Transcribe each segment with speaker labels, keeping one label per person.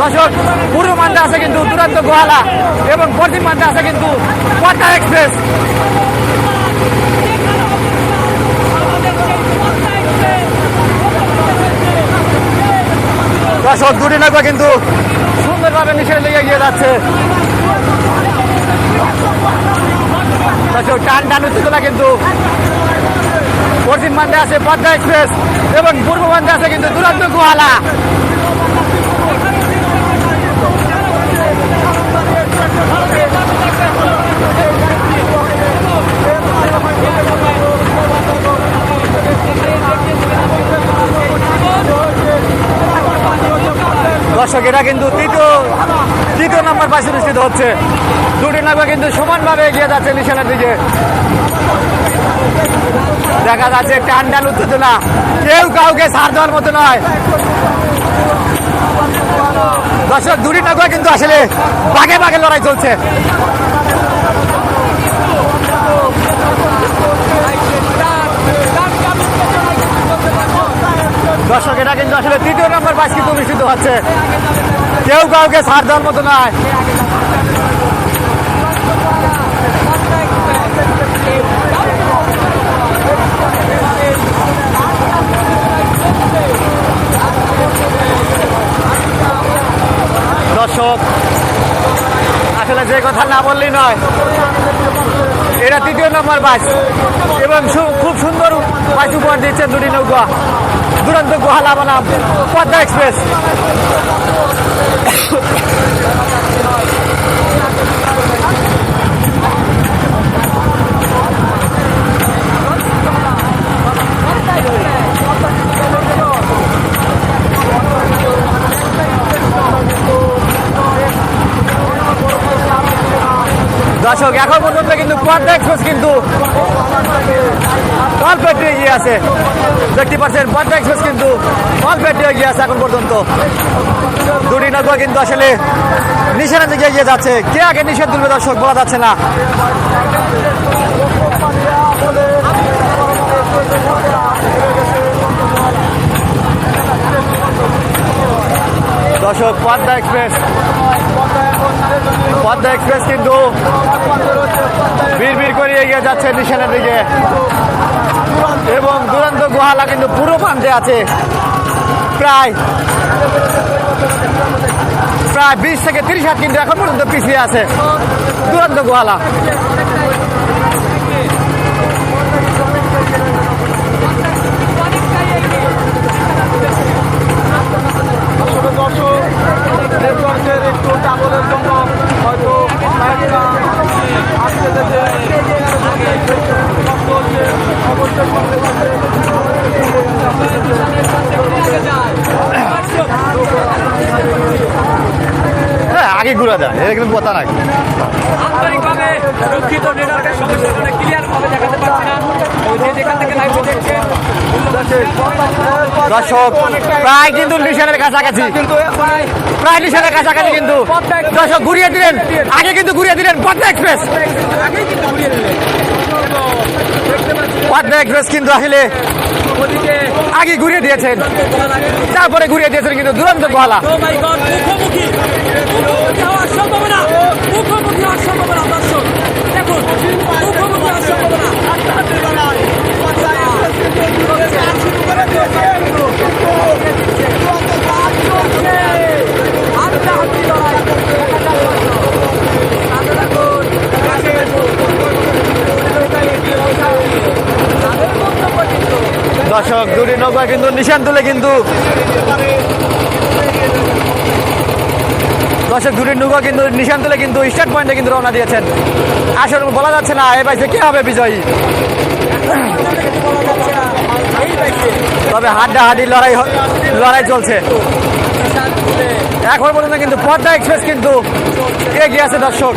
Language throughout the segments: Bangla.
Speaker 1: দর্শক পূর্ব মান্ডে আছে কিন্তু দুরান্ত গোহালা এবং পশ্চিম মান্ডে আছে কিন্তু পদ্মা এক্সপ্রেস। দর্শক দুটি নৌকা কিন্তু সুন্দরভাবে নিচে লেগে গিয়ে যাচ্ছে। দর্শক টান টান উত্তেজনা কিন্তু পশ্চিম বান্ধে আছে পদ্মা এক্সপ্রেস এবং পূর্ব বান্ধে আছে কিন্তু দুরান্ত গোহালা কিন্তু তৃতীয় তৃতীয় নম্বর পাশে অনুষ্ঠিত হচ্ছে। দুটি নৌকা কিন্তু সমানভাবে এগিয়ে যাচ্ছে নিশানার দিকে। দেখা যাচ্ছে টান উত্তেজনা। কেউ কাউকে সার দেওয়ার মতো নয়। দর্শক, দুটি নৌকা কিন্তু আসলে বাঘে বাঘে লড়াই চলছে। দর্শক, এটা কিন্তু আসলে তৃতীয় নম্বর বাস কিন্তু অনুষ্ঠিত হচ্ছে। কেউ কাউকে ছাড় দেওয়ার মতো নয়। দর্শক, আসলে যে কথা না বললেই নয়, এটা তৃতীয় নম্বর বাস এবং খুব সুন্দর বাস উপহার দিচ্ছে দুটি নৌকা, দুরন্ত গোহালা বনাম পদ্মা এক্সপ্রেস। দর্শক, এখন পর্যন্ত কিন্তু পদ্মা এক্সপ্রেস কিন্তু অল্প একটু এগিয়ে আছে। দেখতে পাচ্ছেন, পদ্মা এক্সপ্রেস কিন্তু অল্প একটু এগিয়ে আছে এখন পর্যন্ত। দুটি নৌকা কিন্তু আসলে নিশানের দিকে এগিয়ে যাচ্ছে। কে আগে নিষেধ তুলবে দর্শক, বলা যাচ্ছে না। দর্শক, পদ্মা এক্সপ্রেস পদ্মা এক্সপ্রেস কিন্তু বীর করে এগিয়ে যাচ্ছে নিশানের দিকে। এবং দুরন্ত গুহালা কিন্তু পুরো প্রান্তে আছে। প্রায় প্রায় বিশ থেকে তিরিশ হাত কিন্তু এখন পর্যন্ত পিছিয়ে আছে দুরন্ত গোহালা
Speaker 2: আসলে দর্শক নেটওয়ার্কের একটু ডাবলের জন্য হয়তো কয়েকটা আসতে যেতে কষ্ট হচ্ছে অবশ্যই করতে পারবে
Speaker 1: হ্যাঁ আগে ঘুরে দেয় এটা কিন্তু কথা নাই।
Speaker 3: আন্তরিকভাবে দুঃখিত নেটওয়ার্কের সমস্যাগুলো জন্য ক্লিয়ার ভাবে দেখাতে পারছি না।
Speaker 1: দর্শক প্রায় কিন্তু নিশানের কাছাকাছি।
Speaker 2: কিন্তু প্রায়
Speaker 1: নিশানের কাছাকাছি কিন্তু। দর্শক ঘুরিয়ে দিলেন। আগে কিন্তু ঘুরিয়ে দিলেন পদ্মা এক্সপ্রেস পদ্মা এক্সপ্রেস কিন্তু আসলে আগে ঘুরিয়ে দিয়েছেন। তারপরে ঘুরিয়ে দিয়েছেন কিন্তু দুরন্ত গোহালা
Speaker 3: দর্শক,
Speaker 1: দুটি নৌকা কিন্তু নিশান তুলে কিন্তু দর্শক, দুটি নৌকা কিন্তু নিশান তুলে কিন্তু স্টার্ট পয়েন্টে কিন্তু রওনা দিয়েছেন। আসলে বলা যাচ্ছে না, এ বাইসে কে হবে বিজয়ী? তবে হাড্ডা হাড্ডি লড়াই লড়াই চলছে। এখন পর্যন্ত কিন্তু পদ্মা এক্সপ্রেস কিন্তু এগিয়ে আছে দর্শক।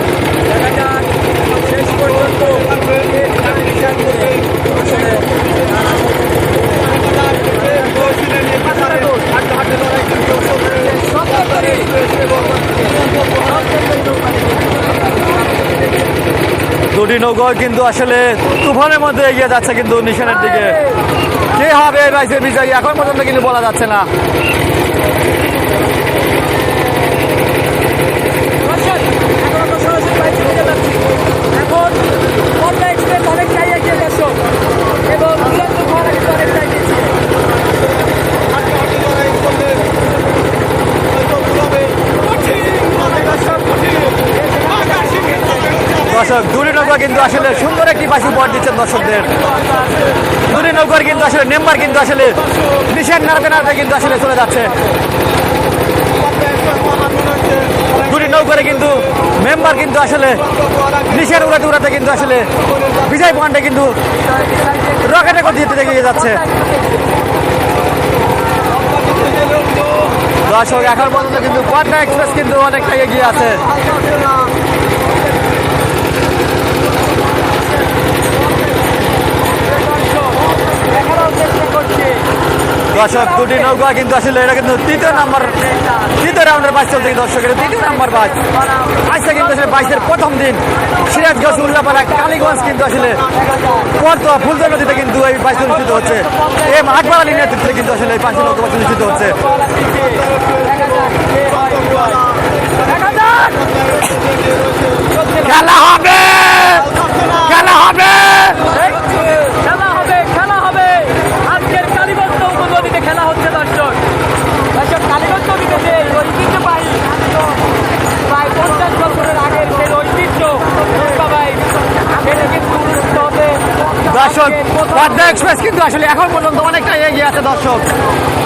Speaker 1: শ্রীনগর কিন্তু আসলে তুফানের মধ্যে এগিয়ে যাচ্ছে কিন্তু নিশানের দিকে। কে হবে রাইসের বিজয়ী? এখন পর্যন্ত কিন্তু বলা যাচ্ছে না। এখন দর্শক, দুটি নৌকা কিন্তু আসলে সুন্দর একটি বাসি উপহার দিচ্ছেন দর্শকদের। দুটি নৌকার কিন্তু আসলে নেম্বার কিন্তু আসলে নিশান নাড়তে নাড়তে কিন্তু আসলে চলে যাচ্ছে। দুটি নৌকারে কিন্তু মেম্বার কিন্তু আসলে নিশান উড়াতে উড়াতে কিন্তু আসলে বিজয় পয়েন্টে কিন্তু রকেটে গতি যেতে দেখে যাচ্ছে। দর্শক, এখন পর্যন্ত কিন্তু পাটনা এক্সপ্রেস কিন্তু অনেকটা এগিয়ে আছে। দর্শক, দুটি নৌকা কিন্তু আসলে এটা কিন্তু তৃতীয় নাম্বার, তৃতীয় রাউন্ডের বাস চলছে দর্শক এটা তৃতীয় নাম্বার বাস আজকে কিন্তু আসলে বাইশের প্রথম দিন সিরাজগঞ্জ উল্লাপাড়া কালীগঞ্জ কিন্তু আসলে পরতোয়া ফুলজা নদীতে কিন্তু এই বাইশ অনুষ্ঠিত হচ্ছে। এম আটবাড়ালি নেতৃত্বে কিন্তু আসলে এই বাইশ নৌকা অনুষ্ঠিত হচ্ছে। খেলা হবে! খেলা হবে
Speaker 3: খেলা হবে খেলা হবে আজকের কালীগঞ্জ নদীতে খেলা হচ্ছে দর্শক দর্শক কালীগঞ্জ নদীতে যে ঐতিহ্যবাহী প্রায় পঞ্চাশ বছরের আগের সেই ঐতিহ্য বাবাই সেটা কিন্তু উন্নত হবে
Speaker 1: দর্শক পদ্মা এক্সপ্রেস কিন্তু আসলে এখন পর্যন্ত অনেকটা এগিয়ে আছে দর্শক।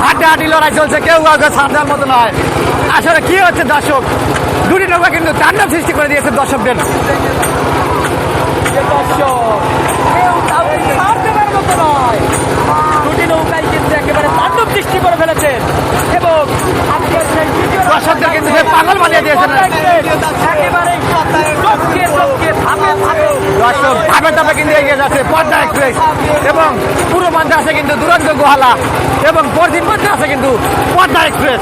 Speaker 1: হাড্ডা হাড্ডি লড়াই চলছে কেউ কাউকে ছাড় দেওয়ার মতো নয়। আসলে কি হচ্ছে দর্শক? দুটি নৌকা কিন্তু তাণ্ডব সৃষ্টি করে দিয়েছে দর্শকদের।
Speaker 3: দুটি নৌকায় কিন্তু একেবারে তাণ্ডব সৃষ্টি করে ফেলেছেন এবং
Speaker 1: দর্শকদের কিন্তু পাগল বানিয়ে দিয়েছেন
Speaker 3: একেবারে
Speaker 1: দর্শক ধাপে ধাপে কিন্তু এগিয়ে যাচ্ছে পদ্মা এক্সপ্রেস এবং পুরো মধ্যে আছে কিন্তু দুরন্ত গোহালা, এবং পরদিন মধ্যে আছে কিন্তু পদ্মা এক্সপ্রেস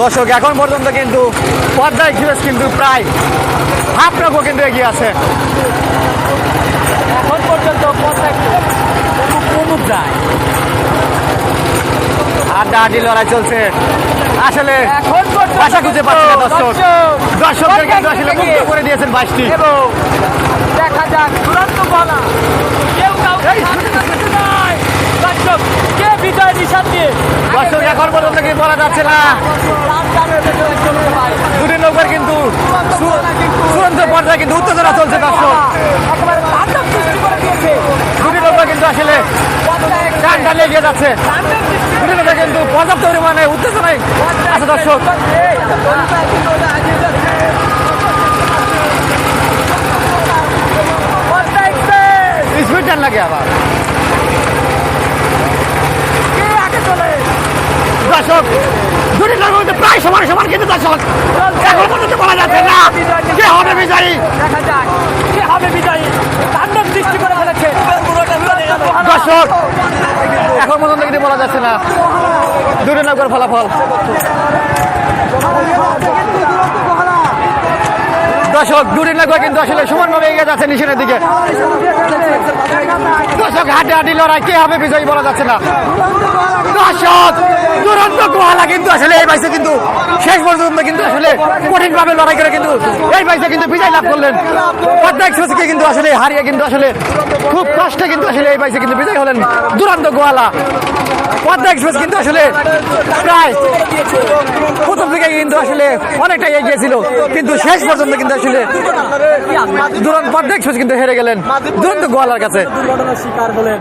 Speaker 1: দর্শক, এখন পর্যন্ত কিন্তু পদ্মা এক্সপ্রেস কিন্তু প্রায় হাফ নৌকো কিন্তু এগিয়ে আছে।
Speaker 3: এখন পর্যন্ত পদ্মা প্রমুখ
Speaker 1: লড়াই চলছে। আসলে
Speaker 3: এখন
Speaker 1: খুঁজে পাচ্ছি না দর্শক। দর্শকদের কিন্তু আসলে মুক্ত করে দিয়েছেন বাইশটি।
Speaker 3: দেখা যাক চূড়ান্ত বলা কেউ। দর্শক কে বিজয় নিশান দিয়ে?
Speaker 1: দর্শক এখন পর্যন্ত কি বলা যাচ্ছে না। দুটি নৌকার কিন্তু চূড়ান্ত পর্যায়ে কিন্তু উত্তেজনা চলছে দর্শক
Speaker 3: একেবারে তাণ্ডব সৃষ্টি করে দিয়েছে
Speaker 1: দুটি নৌকা কিন্তু আসলে
Speaker 3: পদ্মা এক
Speaker 1: টান এগিয়ে যাচ্ছে। কিন্তু পর্যাপ্ত পরিমাণে উত্তেজনায় আছে দর্শক। স্পিড টান লাগে আবার। দর্শক দুটি প্রায় সমান সমান কিন্তু দর্শক। এখন পর্যন্ত বলা যাচ্ছে না কে হবে বিজয়ী।
Speaker 3: দেখা যাক কে হবে বিজয়ী। তাণ্ডব সৃষ্টি করে ফেলেছে।
Speaker 1: দর্শক এখন পর্যন্ত বলা যাচ্ছে না। দুটো নৌকার ফলাফল। দর্শক, দুটি নৌকা কিন্তু আসলে সমানভাবে এগিয়ে যাচ্ছে নিশানের দিকে। দর্শক হাড্ডি হাড্ডি লড়াই, কে হবে বিজয়ী বলা যাচ্ছে না। দর্শক, দুরন্ত গোহালা কিন্তু আসলে এই বাইসে কিন্তু শেষ পর্যন্ত কিন্তু আসলে কঠিন ভাবে লড়াই করে কিন্তু এই বাইসে কিন্তু বিজয় লাভ করলেন। পদ্মা এক্সপ্রেসকে কিন্তু আসলে হারিয়ে কিন্তু আসলে খুব কষ্টে কিন্তু আসলে এই বাইসে কিন্তু বিজয় হলেন দুরন্ত গোহালা পদ্মা এক্সপ্রেস কিন্তু আসলে প্রায় প্রথম থেকে কিন্তু আসলে অনেকটা এগিয়েছিল কিন্তু শেষ পর্যন্ত কিন্তু আসলে দুরন্ত দেখছ কিন্তু হেরে গেলেন দুরন্ত গোয়ালার কাছে
Speaker 3: দুর্ঘটনার শিকার হলেন